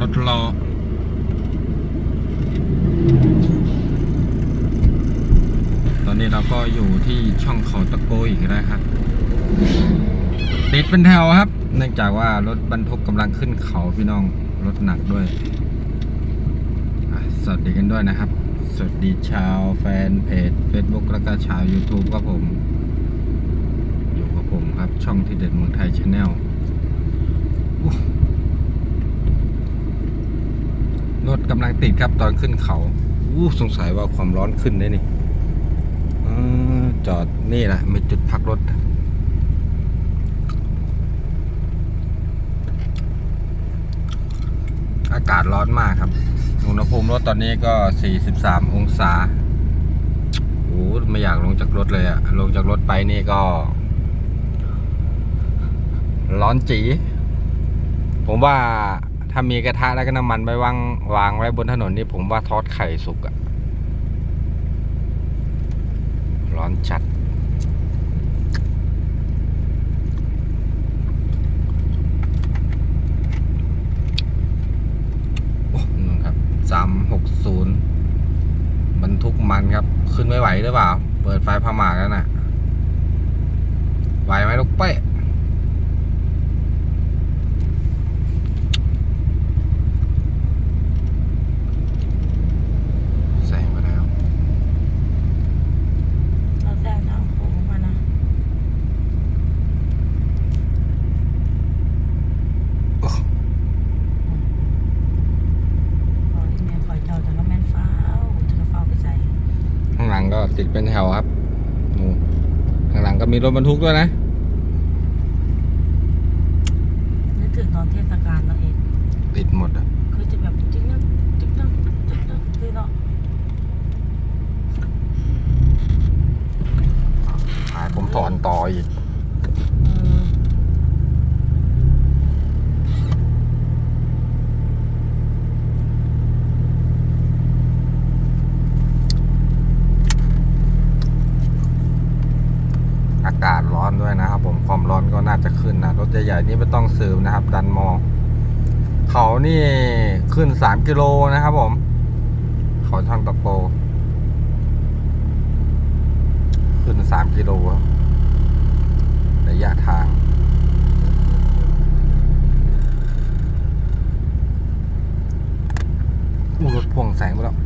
รถรอตอนนี้เราก็อยู่ที่ช่องเขาตะโกอีกแล้วครับติดเป็นแถวครับ เนื่องจากว่ารถบรรทุกกำลังขึ้นเขาพี่น้องรถหนักด้วยสวัสดีกันด้วยนะครับ สวัสดีชาวแฟนเพจ Facebook แล้วก็ชาว YouTube ครับผม อยู่กับผมครับช่องที่เด็ดเมืองไทยชาแนลรถ กำลังติดครับตอนขึ้นเขาอู้สงสัยว่าความร้อนขึ้นได้นี่อจอดนี่แหละมีจุดพักรถ อากาศร้อนมากครับ อุณหภูมิรถตอนนี้ก็ 43 องศาโอ้ไม่อยากลงจากรถเลยอะลงจากรถไปนี่ก็ ร้อนจี ผมว่า ถ้ามีกระทะแล้วก็น้ำมันไปวางวางไว้บนถนนนี่ผมว่าทอดไข่สุกอะร้อนจัด โอ้นู่นครับสามหกศูนย์บรรทุกมันครับ ขึ้นไม่ไหวหรือเปล่า เปิดไฟพาหมากแล้วน่ะ ไหวไหมลูกเป๊ะ แซงมาแล้ว เราแซงทางโค้งมานะ โอ้ ขออีเมลขอเจ้าจะก็แม่นเฝ้าจะก็เฝ้าไปใส่ ข้างหลังก็ ติดเป็นแถวครับนู่นข้างหลังก็มีรถบรรทุกด้วยนะนึกถึงตอนเทศกาลเราเองติดหมดอะคือจะแบบจิ๊กนึกจิ๊กนึกจิ๊กนึกคือเนาะหายผมถอนต่ออีก เออ อากาศร้อนด้วยนะครับ ผมความร้อนก็น่าจะขึ้นนะรถ ใหญ่ๆนี่ไม่ต้องสืบนะครับ ดันมอง เขานี่ขึ้นสามกิโลนะครับผม เขาช่างตะโกขึ้นสามกิโลครับระยะทางอู้รถพ่วงแสงไปแล้ว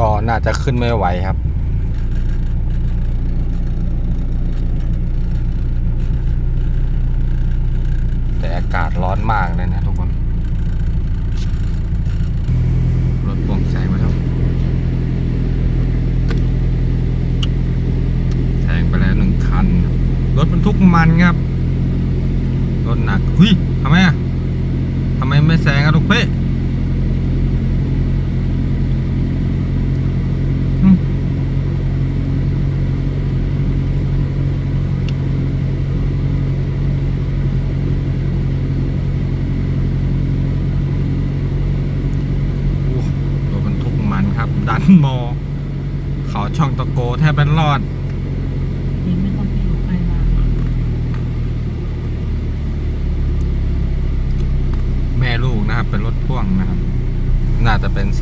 ก็น่าจะขึ้นไม่ไหวครับ แต่อากาศร้อนมากเลยนะทุกคน รถพ่วงแซงไปแล้วแซงไปแล้วหนึ่งคัน รถบรรทุกมันครับ รถหนัก หุยทำไมอะทำไมไม่แซงอะลูกเพ่ อืมโอ้รถบรรทุกมัน ครับดันมอเขาช่องตะโกแทบเป็นรอดยิงไม่ต้องไปอยู่ใกล้มากแม่ลูกนะครับ เป็นรถพ่วงนะครับ น่าจะเป็น 360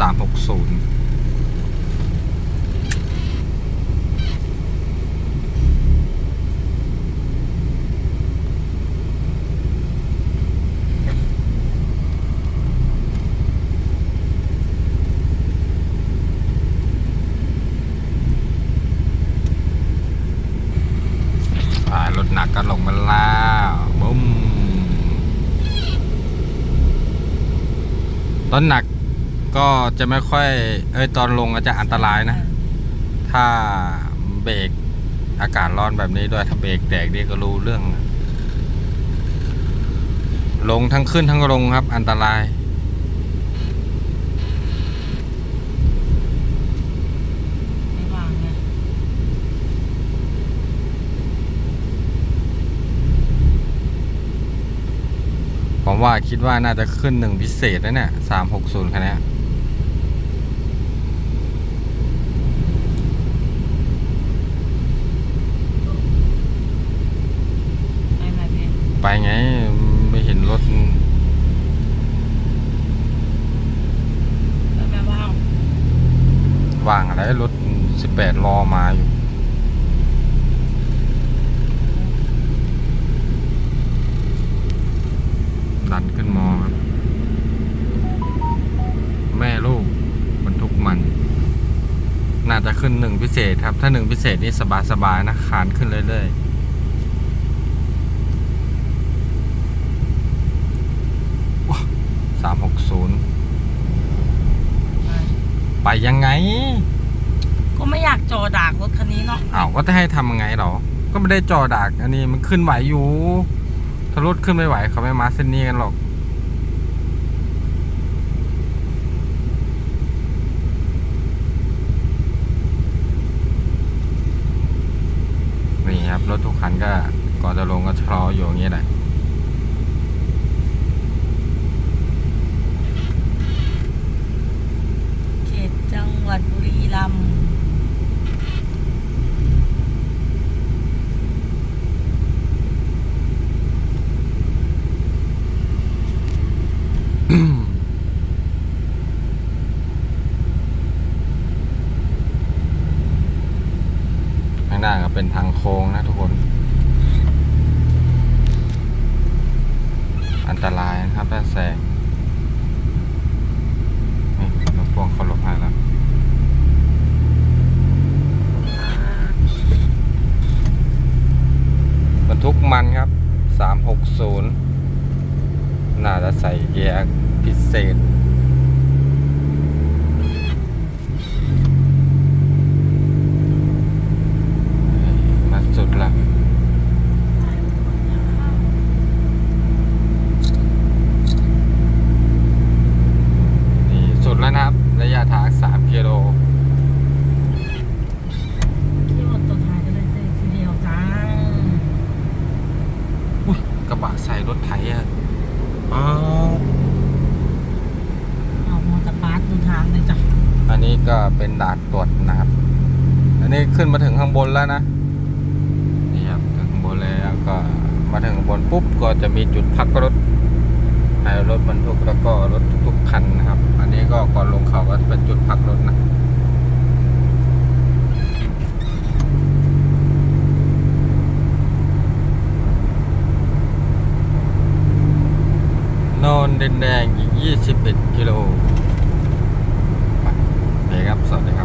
อ่ารถหนักก็ลงมาแล้วบุ้ม ตอนหนักก็จะไม่ค่อย เอ้ยตอนลงอาจจะอันตรายนะ ถ้าเบรกอากาศร้อนแบบนี้ด้วยถ้าเบรกแตกนี่ก็รู้เรื่องนะลงทั้งขึ้นทั้งลงครับ อันตราย ไม่วางไง พ ผม ว่าคิดว่าน่าจะขึ้นหนึ่งพิเศษนะเนี่ยสามหกศูนย์คันเนี้ยไปไหมพี่ไปไงไม่เห็นรถไปไหมว่างว่างอะไรรถสิบแปดรอมาอยู่ ดันขึ้นมอครับ แม่ลูกบรรทุกมัน น่าจะขึ้นหนึ่งพิเศษครับ ถ้าหนึ่งพิเศษนี่สบายๆนะคานขึ้นเรื่อยๆสามหกศูนย์ไปไปยังไง ก็ไม่อยากจอดากรถคันนี้เนาะอ้าวก็จะให้ทำยังไงหรอ ก็ไม่ได้จอดักอันนี้มันขึ้นไหวอยู่ ถ้ารถขึ้นไม่ไหวเขาไม่มาเส้นนี้กันหรอก นี่ครับ รถทุกคันก็ก่อนจะลงก็ชะลออยู่อย่างนี้แหละ เขตจังหวัดบุรีรัมย์ ข้างหน้าก็เป็นทางโค้งนะทุกคน อันตรายนะครับถ้าแซงนี่รถพ่วงเขาหลบให้แล้วบรรทุกมันครับ 360 น่าจะใส่เกียร์พิเศษ มาสุดละนี่สุดแล้วนะครับ ระยะทาง 3 กิโล ที่รถตัวท้ายก็เลยเจอทีเดียวจ้า อุ้ยกระบะใส่รถไถอะอ๋อ เอามอเตอร์บาสดูทางเลยจ้ะ อันนี้ ก็เป็นด่านตรวจนะครับ อันนี้ขึ้นมาถึงข้างบนแล้วนะ นี่ครับถึงข้างบนแล้วก็มาถึงข้างบนปุ๊บก็จะมีจุดพักรถให้รถบรรทุกแล้วก็รถทุกคันนะครับ อันนี้ก็ก่อนลงเขาก็เป็นจุดพักรถนะโนนดินแดงอีก 21 กิโล 啥的